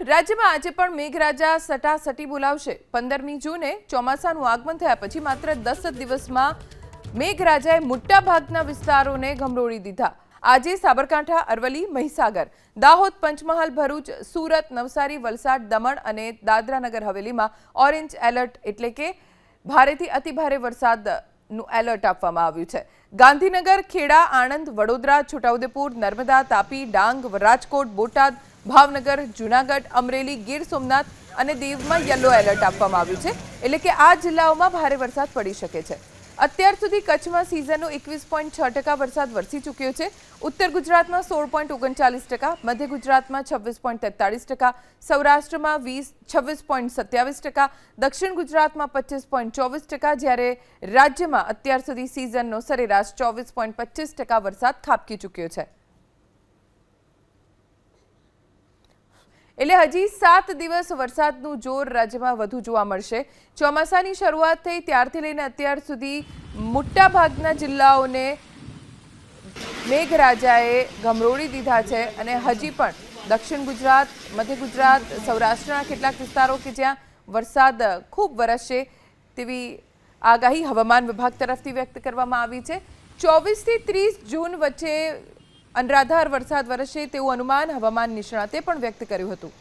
રાજ્યમાં આજે પણ મેઘરાજા સટાસટી બોલાવશે. પંદરમી જૂને ચોમાસાનું આગમન થયા પછી માત્ર દસ દિવસમાં મેઘરાજાએ મોટાભાગના વિસ્તારોને ગમરોળી દીધા. આજે સાબરકાંઠા અરવલી મહીસાગર, દાહોદ, પંચમહાલ, ભરૂચ, સુરત, નવસારી, વલસાડ, દમણ અને દાદરાનગર હવેલીમાં ઓરેન્જ એલર્ટ એટલે કે ભારેથી અતિભારે વરસાદનું એલર્ટ આપવામાં આવ્યું છે. ગાંધીનગર, ખેડા, આણંદ, વડોદરા, છોટાઉદેપુર, નર્મદા, તાપી, ડાંગ, રાજકોટ, બોટાદ ભાવનગર, જૂનાગઢ, અમરેલી, ગીર સોમનાથ અને દીવમાં યલો એલર્ટ આપવામાં આવ્યું છે. એટલે કે આ જિલ્લાઓમાં ભારે વરસાદ પડી શકે છે. અત્યાર સુધી કચ્છમાં સિઝનનો એકવીસ પોઈન્ટ છ ટકા વરસાદ વરસી ચૂક્યો છે. ઉત્તર ગુજરાતમાં સોળ પોઈન્ટ ઓગણચાલીસ ટકા, મધ્ય ગુજરાતમાં છવ્વીસ પોઈન્ટ તેતાળીસ ટકા, સૌરાષ્ટ્રમાં વીસ, છવ્વીસ પોઈન્ટ સત્યાવીસ ટકા, દક્ષિણ ગુજરાતમાં પચીસ પોઈન્ટ ચોવીસ ટકા, જ્યારે રાજ્યમાં અત્યાર સુધી સિઝનનો સરેરાશ ચોવીસ પોઈન્ટ પચીસ ટકા વરસાદ ખાબકી ચૂક્યો છે. એટલે હજી સાત દિવસ વરસાદનું જોર રાજ્યમાં વધુ જોવા મળશે. ચોમાસાની શરૂઆત થઈ ત્યારથી લઈને અત્યાર સુધી મોટાભાગના જિલ્લાઓને મેઘરાજાએ ગમરોળી દીધા છે અને હજી પણ દક્ષિણ ગુજરાત, મધ્ય ગુજરાત, સૌરાષ્ટ્રના કેટલાક વિસ્તારો કે જ્યાં વરસાદ ખૂબ વરસશે તેવી આગાહી હવામાન વિભાગ તરફથી વ્યક્ત કરવામાં આવી છે. ચોવીસથી ત્રીસ જૂન વચ્ચે અનરાધાર વરસાદ વરસશે તેવું અનુમાન હવામાન નિષ્ણાતે પણ વ્યક્ત કર્યું હતું.